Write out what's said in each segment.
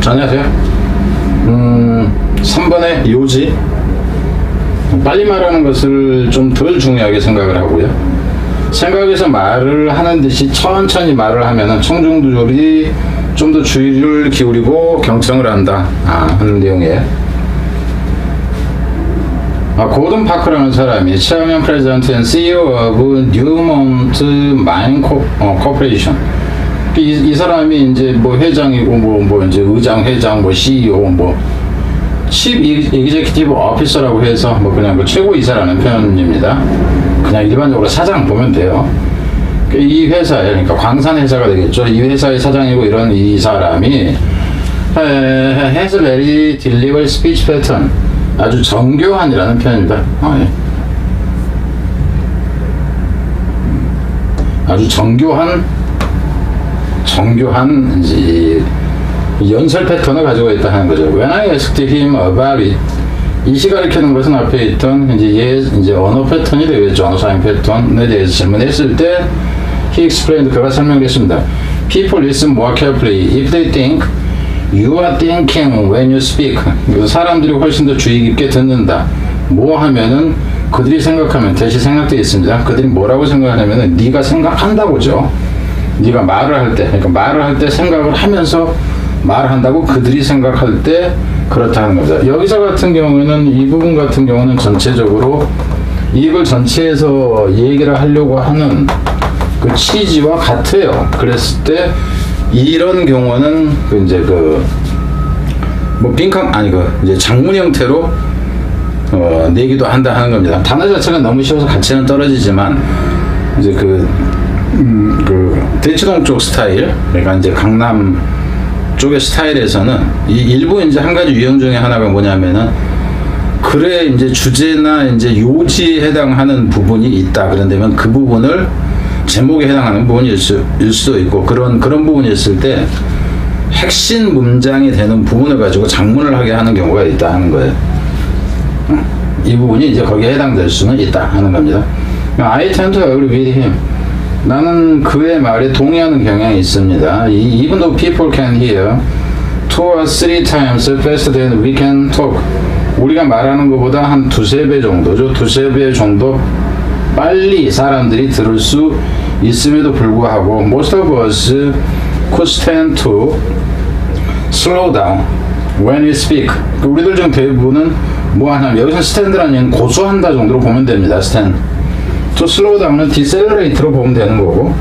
자, 안녕하세요. 음, 3번의 요지. 빨리 말하는 것을 좀 덜 중요하게 생각을 하고요. 생각에서 말을 하는 듯이 천천히 말을 하면은 청중들이 좀 더 주의를 기울이고 경청을 한다. 아, 하는 내용이에요. 아, 고든 파크라는 사람이 앤 CEO of 코, 어, 코퍼레 이, 이 사람이 이제 뭐 회장이고 뭐, 뭐 이제 의장, 회장, 뭐 CEO, 뭐 칩 이그제큐티브 오피서라고 해서 뭐 그냥 그 최고이사라는 표현입니다. 그냥 일반적으로 사장 보면 돼요. 이 회사에 그러니까 광산 회사가 되겠죠. 이 회사의 사장이고 이런 이 사람이 has a very deliberate speech pattern. 아주 정교한이라는 표현입니다. 아, 예. 아주 정교한 정교한 이제 연설 패턴을 가지고 있다 하는 거죠. When I asked him about it, 이시 가리키는 것은 앞에 있던 이제 얘 이제 언어 패턴이 되겠죠. 언어 사용 패턴에 대해서 질문했을 때 he explained 그가 설명했습니다. People listen more carefully if they think you are thinking when you speak. 사람들이 훨씬 더 주의 깊게 듣는다. 뭐 하면은 그들이 생각하면 대시 생각되어 있습니다. 그들이 뭐라고 생각하냐면은 네가 생각한다고죠. 네가 말을 할 때, 그러니까 말을 할 때 생각을 하면서 말한다고 그들이 생각할 때 그렇다는 겁니다. 여기서 같은 경우에는 이 부분 같은 경우는 전체적으로 이걸 전체에서 얘기를 하려고 하는 그 취지와 같아요. 그랬을 때 이런 경우는 그 이제 그 뭐 빈칸 아니 그 이제 장문 형태로 어, 내기도 한다 하는 겁니다. 단어 자체가 너무 쉬워서 가치는 떨어지지만 이제 그, 음, 그 대치동 쪽 스타일, 그러니까 이제 강남 쪽의 스타일에서는 이 일부 이제 한 가지 유형 중에 하나가 뭐냐면은 글의 이제 주제나 이제 요지에 해당하는 부분이 있다 그런다면 그 부분을 제목에 해당하는 부분일 수, 일 수도 있고 그런 그런 부분이 있을 때 핵심 문장이 되는 부분을 가지고 장문을 하게 하는 경우가 있다 하는 거예요. 이 부분이 이제 거기에 해당될 수는 있다 하는 겁니다. I tend to agree with him. 나는 그의 말에 동의하는 경향이 있습니다. 이- Even though people can hear two or three times faster than we can talk. 우리가 말하는 것보다 한 두세 배 정도죠. 두세 배 정도 빨리 사람들이 들을 수 있음에도 불구하고 most of us could stand to slow down when we speak. 그 우리들 중 대부분은 뭐 하냐면 여기서 스탠드라는 고수한다 정도로 보면 됩니다. 스탠드. To slow down은 decelerate로 보면 되는 거고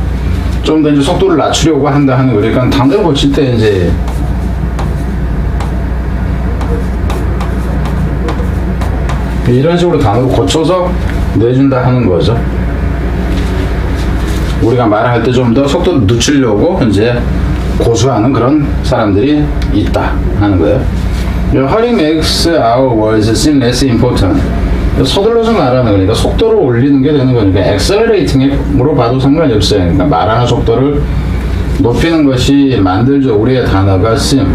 좀 더 이제 속도를 낮추려고 한다 하는 거. 그러니까 단어를 고칠 때 이제 이런 식으로 단어를 고쳐서 내준다 하는 거죠. 우리가 말할 때 좀 더 속도를 늦추려고 이제 고수하는 그런 사람들이 있다 하는 거예요. Hurry makes our words seem less important. 서둘러서 말하는 거니까 속도를 올리는 게 되는 거니까 accelerating으로 봐도 상관이 없어요. 그러니까 말하는 속도를 높이는 것이 만들죠. 우리의 단어가 seem.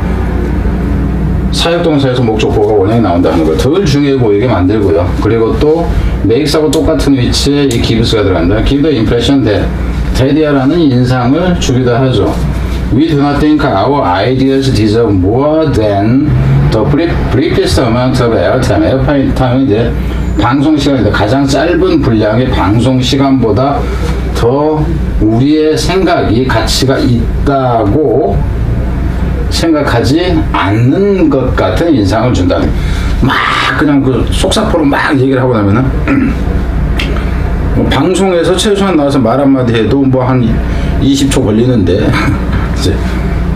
사역동사에서 목적보가 원형이 나온다는 거. 덜 중요해 보이게 만들고요. 그리고 또 makes하고 똑같은 위치에 이 gives가 들어간다. give the impression that 대디아라는 인상을 주기도 하죠. We do not think our ideas deserve more than the brief- briefest amount of airtime. airtime은 이제 방송 시간인데 가장 짧은 분량의 방송 시간보다 더 우리의 생각이 가치가 있다고 생각하지 않는 것 같은 인상을 준다. 막 그냥 그 속사포로 막 얘기를 하고 나면은 뭐 방송에서 최소한 나와서 말 한마디 해도 뭐 한 20초 걸리는데 이제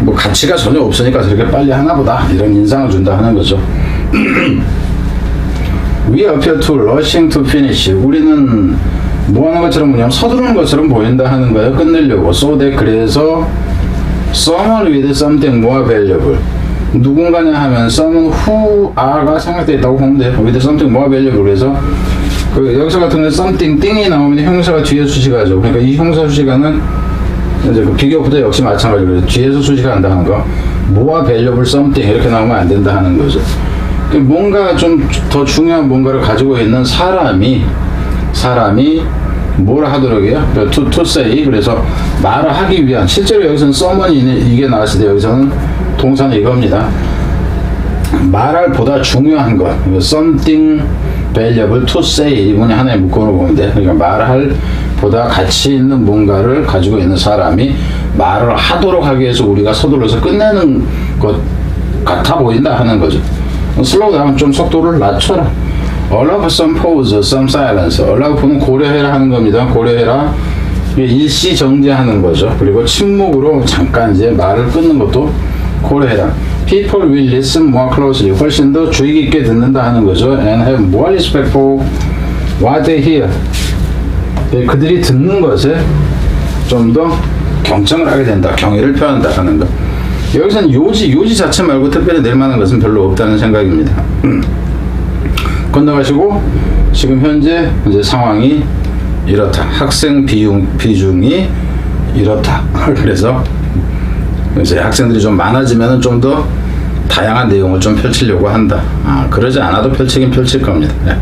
뭐 가치가 전혀 없으니까 저렇게 빨리 하나 보다 이런 인상을 준다 하는 거죠. We appear to rushing to finish. 우리는 뭐 하는 것처럼 그냥 서두르는 것처럼 보인다 하는 거예요. 끝내려고. So that 그래서 someone with something more valuable. 누군가냐 하면 someone who are가 생각되어 있다고 보면 돼요. with something more valuable. 그래서 그 여기서 같은 경우는 something 띵이 나오면 형사가 뒤에 수식하죠. 그러니까 이 형사 수식하는 이제 그 비교부터 역시 마찬가지로 뒤에서 수식한다 하는 거. 뭐와 valuable something 이렇게 나오면 안 된다 하는 거죠. 그 뭔가 좀 더 중요한 뭔가를 가지고 있는 사람이 사람이 뭐라 하더라고요? 그 to, to say 그래서 말을 하기 위한 실제로 여기서는 someone이 이게 나왔을 때 여기서는 동사는 이겁니다. 말할 보다 중요한 것. something valuable to say. 이분이 하나의 묶음으로 돼. 그러니까 말할 보다 가치 있는 뭔가를 가지고 있는 사람이 말을 하도록 하기 위해서 우리가 서둘러서 끝내는 것 같아 보인다 하는 거죠. 슬로우 다운 좀 속도를 낮춰라. allow some pause, some silence. allow는 고려해라 하는 겁니다. 고려해라. 일시 정지하는 거죠. 그리고 침묵으로 잠깐 이제 말을 끊는 것도 고려해라. People will listen more closely. 훨씬 더 주의 깊게 듣는다 하는 거죠. And have more respect for what they hear. 네, 그들이 듣는 것에 좀 더 경청을 하게 된다. 경의를 표한다 하는 것. 여기서는 요지, 요지 자체 말고 특별히 낼 만한 것은 별로 없다는 생각입니다. 건너가시고 지금 현재 이제 상황이 이렇다. 학생 비중, 비중이 이렇다. 그래서 이제 학생들이 좀 많아지면 좀 더 다양한 내용을 좀 펼치려고 한다. 아, 그러지 않아도 펼치긴 펼칠 겁니다. 네.